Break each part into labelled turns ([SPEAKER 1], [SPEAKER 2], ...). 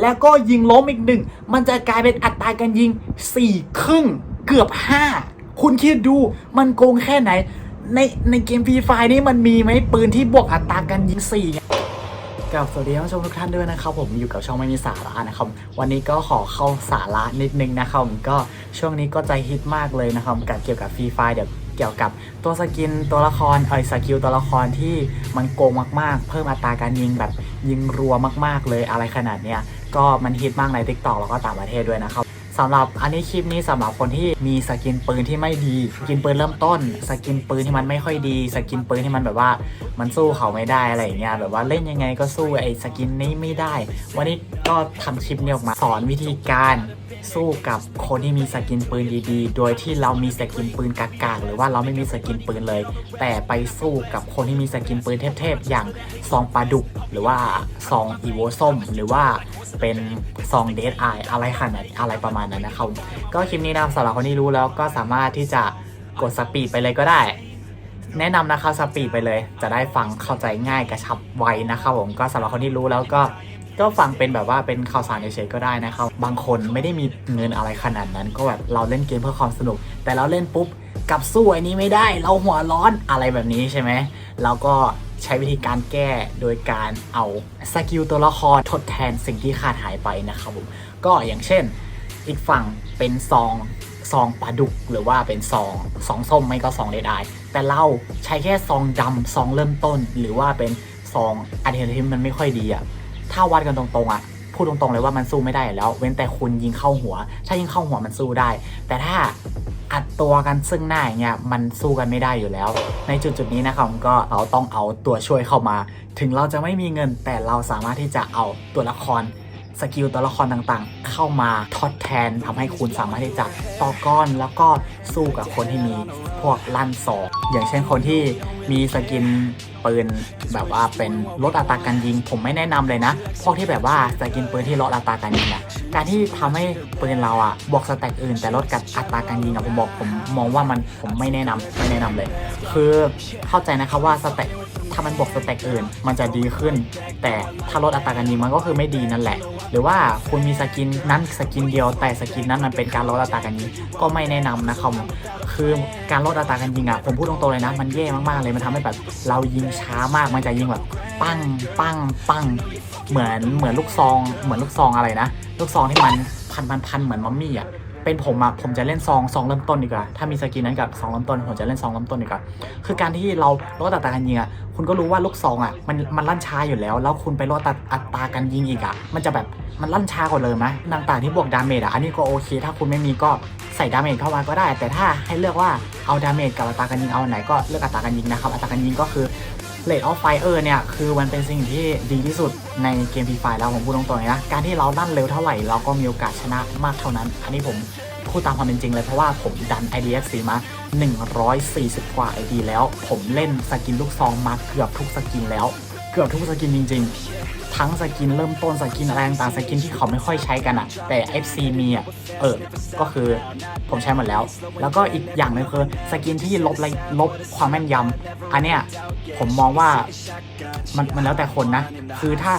[SPEAKER 1] แล้วก็ยิงล้มอีกหนึ่ง มันจะกลายเป็นอัตราการยิง 4 ครึ่งเกือบ 5 คุณคิดดูมันโกงแค่ไหน ในในเกมฟรีไฟนี่มันมีไหมปืนที่บวกอัตราการยิง4เนี่ยกับสวัสดีท่านผู้ชมทุกท่านด้วยนะครับผมอยู่กับช่องไม่มีสาระนะครับวันนี้ก็ขอเข้าสาระนิดนึงนะครับก็ช่วงนี้ก็ใจฮิตมากเลยนะครับกับเกี่ยวกับฟรีไฟเดี๋ยวเกี่ยวกับตัวสกินตัวละครเอยสกิลตัวละครที่มันโกงมากๆ เพิ่มอัตราการยิงแบบยิงรัวมากๆเลยอะไรขนาดเนี้ย ก็มันฮิตมากในทิกตอกแล้วก็ต่างประเทศด้วยนะครับสำหรับอันนี้คลิปนี้สำหรับคนที่มีสกินปืนที่ไม่ดีสกินปืนเริ่มต้น สกินปืนที่มันไม่ค่อยดีสกินปืนที่มันแบบว่ามันสู้เขาไม่ได้อะไรอย่างเงี้ยแบบว่าเล่นยังไงก็สู้ไอ้สกินนี้ไม่ได้ วันนี้ก็ทำคลิปนี้ออกมาสอนวิธีการ สู้กับคนที่มีสกินปืนดีๆ โดยที่เรามีสกินปืนกากๆหรือว่าเราไม่มีสกินปืนเลย แต่ไปสู้กับคนที่มีสกินปืนเทพๆอย่างซองปลาดุก หรือว่าซองอีโวส้ม หรือว่าเป็นซองเดทไออะไรขนาดอะไรประมาณนั้นนะครับ ก็คลิปนี้นะสำหรับคนที่รู้แล้วก็สามารถที่จะกดสปีดไปเลยก็ได้ แนะนำนะครับสปีดไปเลย จะได้ฟังเข้าใจง่ายกระชับไวนะครับผมก็สำหรับคนที่รู้แล้วก็ ก็ฟังเป็นแบบว่าเป็นข่าวสารเฉยๆก็ได้นะครับ บางคนไม่ได้มีเงินอะไรขนาดนั้น ก็แบบเราเล่นเกมเพื่อความสนุก แต่เราเล่นปุ๊บกับสู้ไอ้นี้ไม่ได้ เราหัวร้อนอะไรแบบนี้ใช่ไหมเราก็ใช้วิธีการแก้โดยการเอาสกิลตัวละครทดแทนสิ่งที่ขาดหายไปนะครับผมก็อย่างเช่น อีกฝั่งเป็นซองซองปลาดุกหรือว่าเป็นซองซองส้มไม่ก็ซองเดดไอแต่เราใช้แค่ซองดำซองเริ่มต้น หรือว่าเป็นซองอันเที่มันไม่ค่อยดีอะ ถ้าวัดกันตรงๆอะพูดตรงๆเลยว่ามันสู้ไม่ได้แล้ว เว้นแต่คุณยิงเข้าหัว ถ้ายิงเข้าหัวมันสู้ได้ แต่ถ้าอัดตัวกันซึ่งหน้าอย่างเงี้ยมันสู้กันไม่ได้อยู่แล้ว ในจุดจุดๆนี้นะครับก็เราต้องเอาตัวช่วยเข้ามา ถึงเราจะไม่มีเงินแต่เราสามารถที่จะเอาตัวละคร สกิลตัวละครต่างๆ เข้ามาทดแทนทำให้คุณสามารถที่จะต่อก้อนแล้วก็สู้กับคนที่มีพวกลั่นศอกอย่างเช่นคนที่มีสกินปืนแบบว่าเป็นลดอัตราการยิง ผมไม่แนะนำเลยนะ พวกที่แบบว่าสกินปืนที่ลดอัตราการยิงอะการที่ทำให้ปืนเราอะบวกสแต็กอื่น แต่ลดกับอัตราการยิงอะผมบอกผมมองว่ามันผมไม่แนะนำไม่แนะนำเลย คือเข้าใจนะครับว่าสแต็ก ถ้ามันบวกสแต็กอื่น มันจะดีขึ้น แต่ถ้าลดอัตราการยิงมันก็คือไม่ดีนั่นแหละ หรือว่าคุณมีสกินนั้นสกินเดียว แต่สกินนั้นมันเป็นการลดอัตราการยิงก็ไม่แนะนำนะครับคือการลดอัตราการยิงอะผมพูดตรงๆเลยนะ มันแย่มากๆเลยมันทำให้แบบเรายิงช้ามากมันจะยิงแบบปั้งปั้งปั้งเหมือนเหมือนลูกซอง เหมือนลูกซองอะไรนะ ลูกซองที่มันพันพันพันเหมือนมัมมี่อะ เป็นผมอะผมจะเล่นซองซองเริ่มต้นดีกว่า ถ้ามีสกินนั้นกับซองเริ่มต้นผมจะเล่นซองเริ่มต้นดีกว่า คือการที่เราลดอัตราการยิงอะคุณก็รู้ว่าลูกซองอะมันมันลั่นช้าอยู่แล้ว แล้วคุณไปลดอัตอัตราการยิงอีกอะมันจะแบบมันลั่นช้ากว่าเลยไหมต่างๆที่บวกดาเมจอะอันนี้ก็โอเค ถ้าคุณไม่มีก็ใส่ดาเมจเข้ามาก็ได้ แต่ถ้าให้เลือกว่าเอาดาเมจกับอัตราการยิงเอาไหนก็เลือกอัตราการยิงนะครับ อัตราการยิงก็คือ เลดออฟไฟเออร์เนี่ยคือมันเป็นสิ่งที่ดีที่สุดในเกมฟรีไฟแล้วผมพูดตรงๆนะ การที่เราลั่นเร็วเท่าไหร่เราก็มีโอกาสชนะมากเท่านั้น อันนี้ผมพูดตามความเป็นจริงเลยเพราะว่าผมดัน IDX มา 140 กว่า ID แล้ว ผมเล่นสกินลูกซองมาเกือบทุกสกินแล้ว กือบทุกสกินจริง ๆ ทั้งสกินเริ่มต้นสกินอะไรต่างสกินที่เขาไม่ค่อยใช้กันอะแต่ FC มีอะเออ ก็คือผมใช้หมดแล้ว แล้วก็อีกอย่างหนึงคือสกินที่ลบระลบความแม่นยำอันเนี้ยผมมองว่ามันมันแล้วแต่คนนะ คือถ้า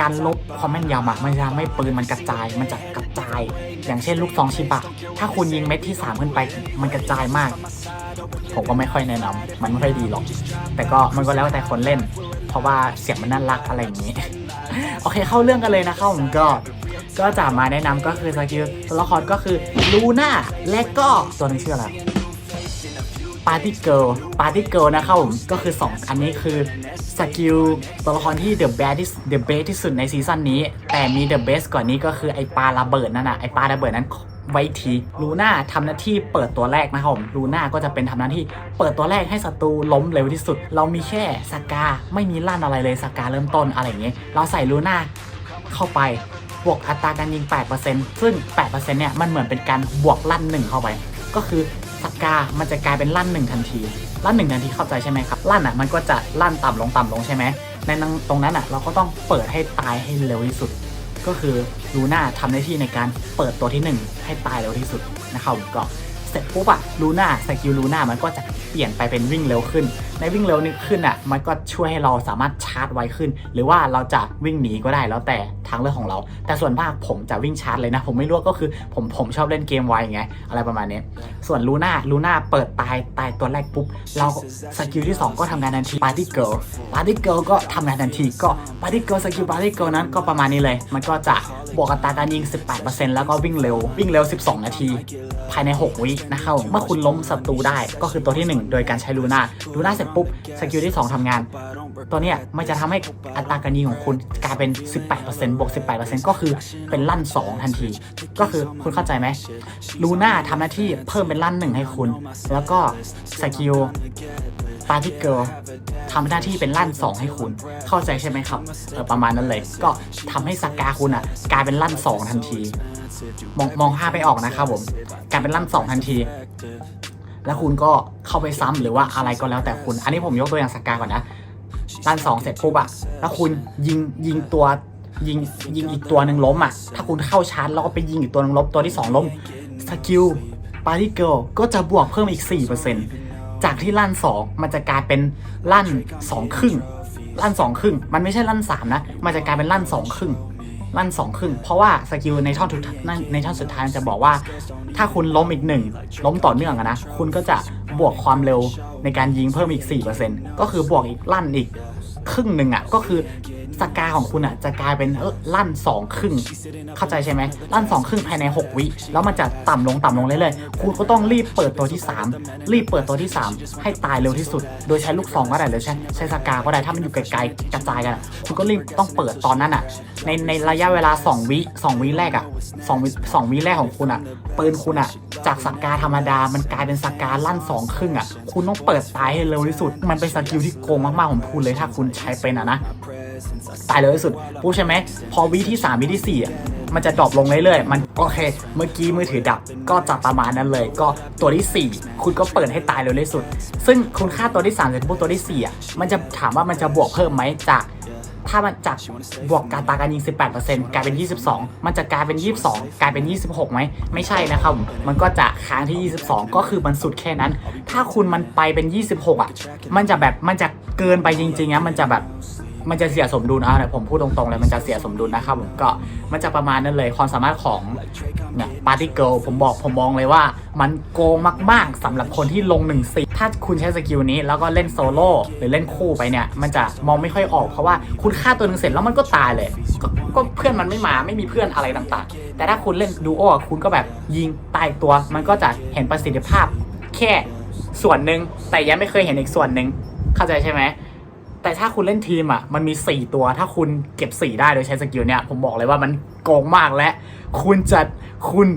[SPEAKER 1] การลบความแม่นยำอะมันจะทำให้ปืนมันกระจายมันจะกระจาย อย่างเช่นลูกซองชิบะ ถ้าคุณยิงเม็ดที่ 3 ขึ้นไปมันกระจายมาก ผมก็ไม่ค่อยแนะนำมันไม่ค่อยดีหรอก แต่ก็มันก็แล้วแต่คนเล่น เพราะว่าเสียงมันน่ารักอะไรอย่างนี้ โอเคเข้าเรื่องกันเลยนะครับผมก็ก็จะมาแนะนำก็คือสกิลตัวละครก็คือลูน่าและก็ตัวนี้ชื่ออะไรปาร์ตี้เกิลปาร์ตี้เกิลนะครับผมก็คือ 2 อันนี้คือสกิลตัวละครที่เดอะแบที่เดอะเบสที่สุดในซีซั่นนี้ แต่มีเดอะเบสก่อนนี้ก็คือไอปลาระเบิดนั่นน่ะไอปลาระเบิดนั้น ไว้ทีลูน่าทำหน้าที่เปิดตัวแรกนะครับผมลูน่าก็จะเป็นทำหน้าที่เปิดตัวแรกให้ศัตรูล้มเร็วที่สุด เรามีแค่สกาไม่มีลั่นอะไรเลยสกาเริ่มต้นอะไรอย่างเงี้ยเราใส่ลูน่าเข้าไปบวกอัตราการยิง 8%ซึ่ง 8%เนี่ยมันเหมือนเป็นการบวกลั่นหนึ่งเข้าไป ก็คือสกามันจะกลายเป็นลั่นหนึ่งทันที ลั่นหนึ่งทันทีเข้าใจใช่ไหมครับ ลั่นอะมันก็จะลั่นต่ำลงต่ำลงใช่ไหมในนั้นตรงนั้นอะเราก็ต้องเปิดให้ตายให้เร็วที่สุด ก็คือลูน่าทำหน้าที่ในการเปิดตัวที่ 1 ให้ตายเร็วที่สุดนะครับก็เสร็จปุ๊บอะลูน่าสกิลลูน่ามันก็จะเปลี่ยนไปเป็นวิ่งเร็วขึ้น ในวิ่งเร็วนี่ขึ้นอะมันก็ช่วยให้เราสามารถชาร์จไวขึ้น หรือว่าเราจะวิ่งหนีก็ได้แล้วแต่ ทางเลือกของเรา แต่ส่วนมากผมจะวิ่งชาร์จเลยนะ ผมไม่รู้ก็คือผมผมชอบเล่นเกมไวไงอะไรประมาณนี้ ส่วนลูน่าลูน่าเปิดตายตายตัวแรกปุ๊บ เราสกิลที่ 2 ก็ทำงานทันทีปาร์ตี้เกิลปาร์ตี้เกิลก็ทำงานทันทีก็ปาร์ตี้เกิลสกิลปาร์ตี้เกิลนั้นก็ประมาณนี้เลย มันก็จะบวกอัตราการยิง 18%แล้วก็วิ่งเร็ว วิ่งเร็ว 12 นาที ภายใน 6 วินะครับเมื่อคุณล้มศัตรูได้ก็คือตัวที่ 1 โดยการใช้ลูน่าลูน่าเสร็จปุ๊บสกิลที่ 2ทำงาน ตัวเนี้ยมันจะทำให้อัตราการยิงของคุณกลายเป็น 18%บวก 18%ก็คือเป็นลั่น 2 ทันที ก็คือคุณเข้าใจไหมลูน่าทำหน้าที่เพิ่มเป็นลั่น1ให้คุณ แล้วก็สกิลปาร์ติเกิลทำหน้าที่เป็นลั่น 2 ให้คุณ เข้าใจใช่ไหมครับเออประมาณนั้นเลย ก็ทำให้สกาคุณอะกลายเป็นลั่น 2 ทันที มองมองภาพไปออกนะครับผมกลายเป็นลั่น 2 ทันทีแล้วคุณก็เข้าไปซ้ำหรือว่าอะไรก็แล้วแต่คุณ อันนี้ผมยกตัวอย่างสกาก่อนนะ ลั่นสองเสร็จปุ๊บอะแล้วคุณยิงยิงตัวยิงยิงอีกตัวหนึ่งล้มอะถ้าคุณเข้าชาร์จแล้วก็ไปยิงอีกตัวหนึ่งล้มตัวที่สองล้ม สกิลปาร์ตี้เกิลก็จะบวกเพิ่มอีก 4%จากที่ลั่น 2 มันจะกลายเป็นลั่น 2 ครึ่ง ลั่น 2 ครึ่ง มันไม่ใช่ลั่น 3 นะ มันจะกลายเป็นลั่น 2 ครึ่ง ลั่น2ครึ่ง เพราะว่าสกิลในช่องทุกในช่องสุดท้ายจะบอกว่า ถ้าคุณล้มอีกหนึ่งล้มต่อเนื่องนะ คุณก็จะบวกความเร็วในการยิงเพิ่มอีก 4%ก็คือบวกอีกลั่นอีก ครึ่งหนึ่งอะก็คือสกาของคุณอะจะกลายเป็นลั่นสองครึ่ง เข้าใจใช่ไหมลั่นสองครึ่งภายใน 6 วิ แล้วมันจะต่ำลงต่ำลงเรื่อยๆคุณก็ต้องรีบเปิดตัวที่ 3 รีบเปิดตัวที่ 3 ให้ตายเร็วที่สุด โดยใช้ลูกซองก็ได้หรือใช้ใช้สกาก็ได้ถ้ามันอยู่ไกลๆกระจายกันคุณก็รีบต้องเปิดตอนนั้นอะในในระยะเวลา 2 วิ2วิแรกอะ2วิ2วิแรกของคุณอะปืนคุณอะจากสกาธรรมดามันกลายเป็นสกาลั่นสองครึ่งอะคุณต้องเปิดตายให้เร็วที่สุด มันเป็นสกิลที่โกงมากๆผมพูดเลยถ้าคุณใช้เป็นอะนะตายเลยที่สุดปุ๊บใช่ไหม พอวิที่3วิที่ 4 อะ มันจะดรอปลงเรื่อยๆ มันโอเค เมื่อกี้มือถือดับก็จะประมาณนั้นเลย ก็ตัวที่ 4 คุณก็เปิดให้ตายเร็วที่สุด ซึ่งคุณค่าตัวที่3เสร็จปุ๊บตัวที่4อะ มันจะถามว่ามันจะบวกเพิ่มไหมจาก ถ้ามันจากบวกการตาการยิง 18%กลายเป็น 22 มันจะกลายเป็น 22 กลายเป็น 26 ไหม ไม่ใช่นะครับ มันก็จะค้างที่ 22 ก็คือมันสุดแค่นั้น ถ้าคุณมันไปเป็น 26 อะ มันจะแบบ มันจะเกินไปจริงๆนะมันจะแบบ มันจะเสียสมดุลอะเนี่ยผมพูดตรงๆเลยมันจะเสียสมดุลนะครับผมก็มันจะประมาณนั้นเลยความสามารถของเนี่ยปาร์ตี้เกิลผมบอกผมมองเลยว่า มันโกงมากๆสำหรับคนที่ลง1นึ่งสีถ้าคุณใช้สกิลนี้แล้วก็เล่นโซโล่หรือเล่นคู่ไปเนี่ย มันจะมองไม่ค่อยออกเพราะว่าคุณฆ่าตัวหนึ่งเสร็จแล้วมันก็ตายเลยกก็เพื่อนมันไม่มาไม่มีเพื่อนอะไรต่างๆ แต่ถ้าคุณเล่นดูโอคุณก็แบบยิงตายตัว มันก็จะเห็นประสิทธิภาพแค่ส่วนหนึ่งแต่ยังไม่เคยเห็นอีกส่วนหนึ่งเข้าใจใช่ไหม แต่ถ้าคุณเล่นทีมอะมันมี 4 ตัว ถ้าคุณเก็บ 4 ได้โดยใช้สกิลเนี่ย ผมบอกเลยว่ามันโกงมากและ คุณจะคุณ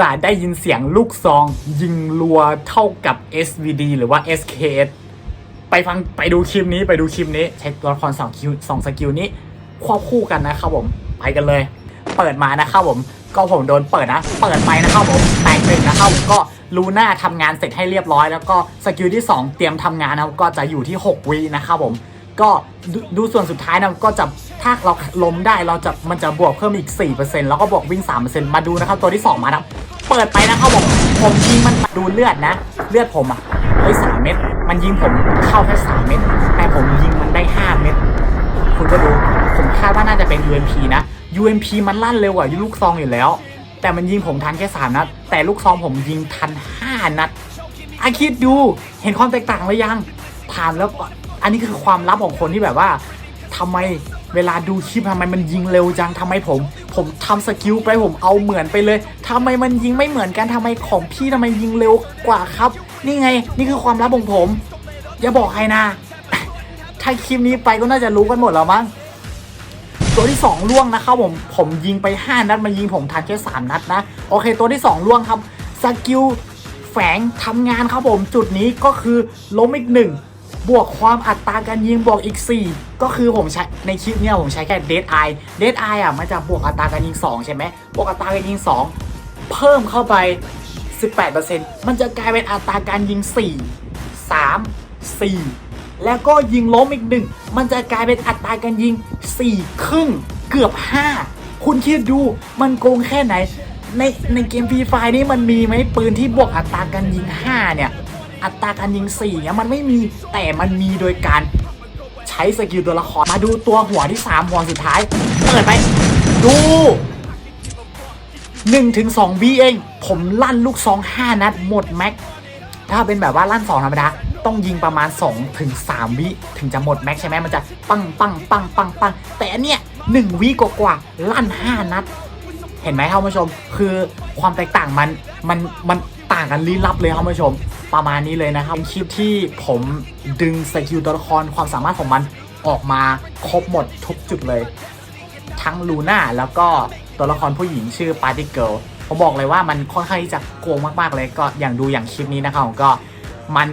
[SPEAKER 1] จะได้ยินเสียงลูกซอง ยิงรัวเท่ากับ SVD หรือว่า SKS ไปฟังไปดูคลิปนี้ไปดูคลิปนี้ ใช้ตัวละครสองคิวสองสกิลนี้ ควบคู่กันนะครับผมไปกันเลย เปิดมานะครับผมก็ผมโดนเปิดนะ เปิดไปนะครับผมแตกหนึ่งนะครับผมก็ลูน่าทำงานเสร็จให้เรียบร้อย แล้วก็สกิลที่ 2 เตรียมทำงานนะครับก็จะอยู่ที่ 6วินะครับผม ก็ดูดูส่วนสุดท้ายนะก็จะถ้าเราล้มได้เราจะมันจะบวกเพิ่มอีก 4%แล้วก็บวกวิ่ง 3%มาดูนะครับ ตัวที่ 2 มาครับเปิดไปนะครับผมผมยิงมันดูเลือดนะ เลือดผมอะเฮ้ยสามเม็ดมันยิงผมเข้าแค่สามเม็ดแต่ผมยิงมันได้5เม็ดคุณก็ดูผมคาดว่าน่าจะเป็น UMP นะ UMP มันลั่นเร็วกว่าลูกซองอยู่แล้ว แต่มันยิงผมทันแค่3นัดแต่ลูกซองผมยิงทัน5นัดอาคิดดูเห็นความแตกต่างหรือยังถามแล้วก่ อันนี้คือความลับของคนที่แบบว่าทำไมเวลาดูคลิปทำไมมันยิงเร็วจังทำไมผม ผมทำสกิลไปผมเอาเหมือนไปเลยทำไมมันยิงไม่เหมือนกันทำไมของพี่ทำไมยิงเร็วกว่าครับ นี่ไง นี่คือความลับของผม อย่าบอกใครนะ ถ้าคลิปนี้ไปก็น่าจะรู้กันหมดแล้วมั้งตัวที่ 2 ล่วงนะครับผม ผมยิงไป 5 นัดมายิงผมทันแค่ 3 นัดนะ โอเค ตัวที่ 2 ล่วงครับสกิลแฝงทำงานครับผม จุดนี้ก็คือล้มอีกหนึ่ง บวกความอัตราการยิงบวกอีก 4 ก็คือผมใช้ในคลิปเนี้ยผมใช้แค่เด d ไอเด d ไออะมันจะบวกอัตราการยิง 2 ใช่ไหมบวกอัตราการยิง 2 เพิ่มเข้าไป 18%มันจะกลายเป็นอัตราการยิง 4 3 4 แล้วก็ยิงล้มอีกหนึ่งมันจะกลายเป็นอัตราการยิง 4 ครึ่งเกือบ 5 คุณคิดดูมันโกงแค่ไหน ในในเกมฟรีไฟนี่มันมีไหมปืนที่บวกอัตราการยิง 5 เนี่ย อัตราการยิงสี่เนี่ยมันไม่มีแต่มันมีโดยการใช้สกิลตัวละครมาดูตัวหัวที่ 3 หัวสุดท้ายเปิดไป ดู1ถึง2วิเอง ผมลั่นลูกซอง 5 นัดหมดแม็กถ้าเป็นแบบว่าลั่น2ธรรมดาต้องยิงประมาณ 2 ถึง 3 วิ ถึงจะหมดแม็กใช่ไหมมันจะปังปังปังปังปังแต่อันเนี้ย1วิกว่าๆลั่น 5 นัด เห็นไหมท่านผู้ชม คือความแตกต่างมันมันมันต่างกันลี้ลับเลยครับผู้ชม ประมาณนี้เลยนะครับคลิปที่ผมดึงสกิลตัวละครความสามารถของมันออกมาครบหมดทุกจุดเลย ทั้งลูน่าแล้วก็ตัวละครผู้หญิงชื่อปาร์ตี้เกิลผมบอกเลยว่ามันค่อนข้างที่จะโกงมากๆเลยก็อย่างดูอย่างคลิปนี้นะครับผมก็มัน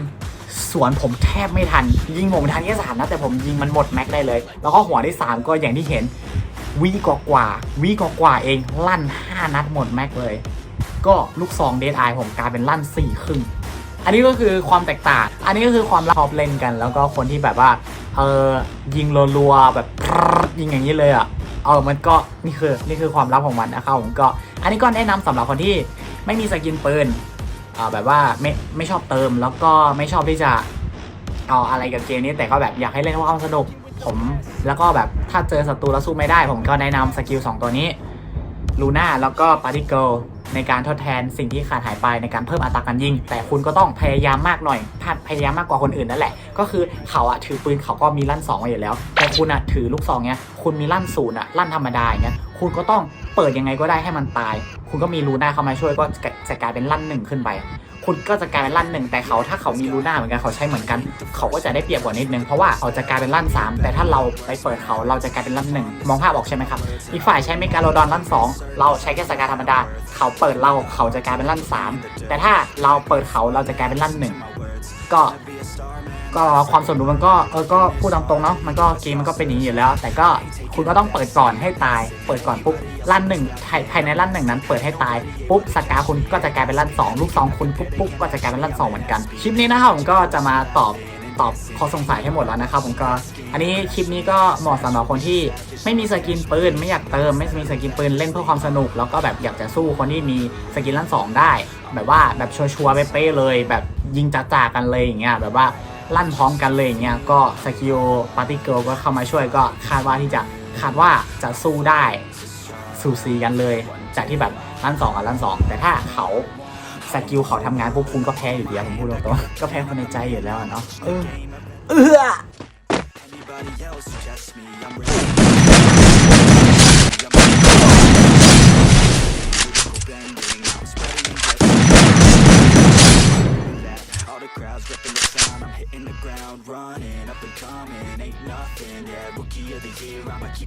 [SPEAKER 1] สวนผมแทบไม่ทัน ยิงผมทันแค่สามนะแต่ผมยิงมันหมดแม็กได้เลย แล้วก็หัวที่สามก็อย่างที่เห็นวีกว่ากว่าวีกว่ากว่าเองลั่น 5 นัดหมดแม็กเลย ก็ลูกซองเดดไอผมกลายเป็นลั่น4ครึ่ง อันนี้ก็คือความแตกต่าง อันนี้ก็คือความชอบเล่นกัน แล้วก็คนที่แบบว่า เออยิงรัวๆแบบยิงอย่างนี้เลยอะ เออมันก็นี่คือนี่คือความลับของมันนะครับผมก็ อันนี้ก็แนะนำสำหรับคนที่ไม่มีสกินปืนอ่าแบบว่าไม่ไม่ชอบเติมแล้วก็ไม่ชอบที่จะเอาอะไรกับเกมนี้แต่ก็แบบอยากให้เล่นเพราะความสนุกผมแล้วก็แบบถ้าเจอศัตรูแล้วสู้ไม่ได้ ผมก็แนะนำสกิล 2 ตัวนี้ลูน่าแล้วก็ปาร์ติเกิล ในการทดแทนสิ่งที่ขาดหายไปในการเพิ่มอัตราการยิง แต่คุณก็ต้องพยายามมากหน่อยถ้าพยายามมากกว่าคนอื่นนั่นแหละ ก็คือเขาอะถือปืนเขาก็มีลั่นสองอยู่แล้ว แต่คุณอะถือลูกซองเนี้ยคุณมีลั่นศูนย์อะลั่นธรรมดาอย่างเงี้ยคุณก็ต้องเปิดยังไงก็ได้ให้มันตาย คุณก็มีลูน่าเข้ามาช่วยก็จะกลายเป็นลั่นหนึ่งขึ้นไป คุณก็จะกลายเป็นลั่นหนึ่งแต่เขาถ้าเขามีลูน่าเหมือนกันเขาใช้เหมือนกัน เขาก็จะได้เปรียบกว่านิดนึงเพราะว่าเขาจะกลายเป็นลั่นสามแต่ถ้าเราไปเปิดเขาเราจะกลายเป็นลั่นหนึ่งมองภาพออกใช่ไหมครับอีกฝ่ายใช้เมกาโลดอนลั่นสองเราใช้แค่สกาธรรมดา เขาเปิดเราเขาจะกลายเป็นลั่นสามแต่ถ้าเราเปิดเขาเราจะกลายเป็นลั่นหนึ่งก็ ก็ความสมดุลมันก็เออก็พูดตามตรงเนาะมันก็เกมมันก็เป็นอย่างนี้อยู่แล้ว แต่ก็คุณก็ต้องเปิดก่อนให้ตาย เปิดก่อนปุ๊บลั่นหนึ่งภายในลั่นหนึ่งนั้น เปิดให้ตายปุ๊บสกาคุณก็จะกลายเป็นลั่นสองลูกสองคุณปุ๊บปุ๊บก็จะกลายเป็นลั่นสองเหมือนกันคลิปนี้นะครับผมก็จะมาตอบตอบข้อสงสัยให้หมดแล้วนะครับผมก็อันนี้คลิปนี้ก็เหมาะสำหรับคนที่ไม่มีสกินปืนไม่อยากเติม ไม่มีสกินปืนเล่นเพื่อความสนุก แล้วก็แบบอยากจะสู้คนที่มีสกินลั่นสองได้ แบบว่าแบบชัวร์ๆเป๊ะเลย แบบยิงจ่าๆกันเลยอย่างเงี้ยแบบว่า ลั่นพร้อมกันเลยอย่างเงี้ยก็สกิลปาร์ตี้เกิลก็เข้ามาช่วยก็คาดว่าที่จะคาดว่าจะสู้ได้สูสีกันเลย จากที่แบบลั่นสองกับลั่นสองแต่ถ้าเขาสกิลเขาทำงานปุ๊บคุณก็แพ้อยู่ดีผมพูดตรงๆก็แพ้คนในใจอยู่แล้วเนาะเออเออ
[SPEAKER 2] ground running, up and coming, ain't nothing, yeah, rookie of the year, I'ma keep